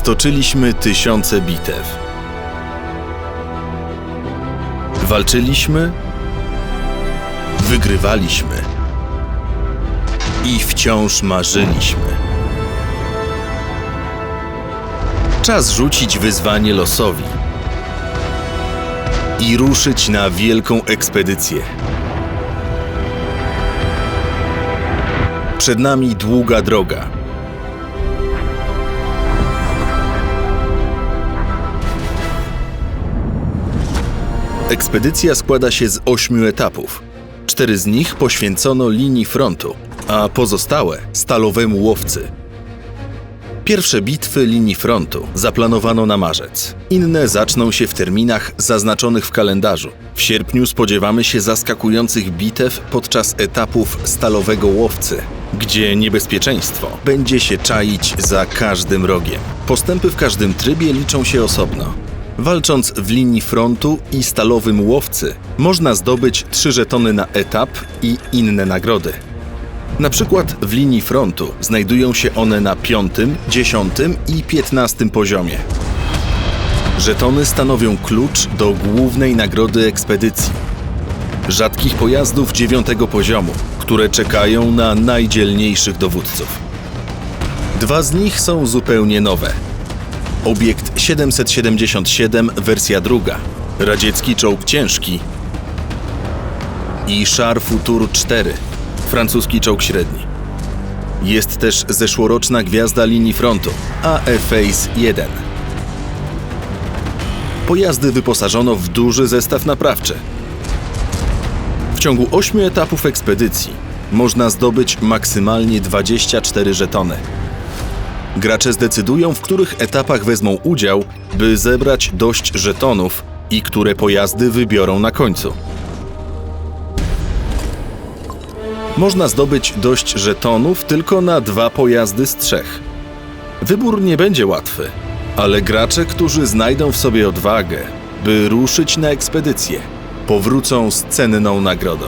Stoczyliśmy tysiące bitew. Walczyliśmy, wygrywaliśmy i wciąż marzyliśmy. Czas rzucić wyzwanie losowi i ruszyć na wielką ekspedycję. Przed nami długa droga. Ekspedycja składa się z ośmiu etapów. Cztery z nich poświęcono linii frontu, a pozostałe stalowemu łowcy. Pierwsze bitwy linii frontu zaplanowano na marzec. Inne zaczną się w terminach zaznaczonych w kalendarzu. W sierpniu spodziewamy się zaskakujących bitew podczas etapów stalowego łowcy, gdzie niebezpieczeństwo będzie się czaić za każdym rogiem. Postępy w każdym trybie liczą się osobno. Walcząc w linii frontu i stalowym łowcy, można zdobyć trzy żetony na etap i inne nagrody. Na przykład w linii frontu znajdują się one na piątym, dziesiątym i piętnastym poziomie. Żetony stanowią klucz do głównej nagrody ekspedycji. Rzadkich pojazdów dziewiątego poziomu, które czekają na najdzielniejszych dowódców. Dwa z nich są zupełnie nowe. Obiekt 777 wersja druga, radziecki czołg ciężki i Char Futur 4, francuski czołg średni. Jest też zeszłoroczna gwiazda linii frontu, AE-Face 1. Pojazdy wyposażono w duży zestaw naprawczy. W ciągu 8 etapów ekspedycji można zdobyć maksymalnie 24 żetony. Gracze zdecydują, w których etapach wezmą udział, by zebrać dość żetonów i które pojazdy wybiorą na końcu. Można zdobyć dość żetonów tylko na dwa pojazdy z trzech. Wybór nie będzie łatwy, ale gracze, którzy znajdą w sobie odwagę, by ruszyć na ekspedycję, powrócą z cenną nagrodą.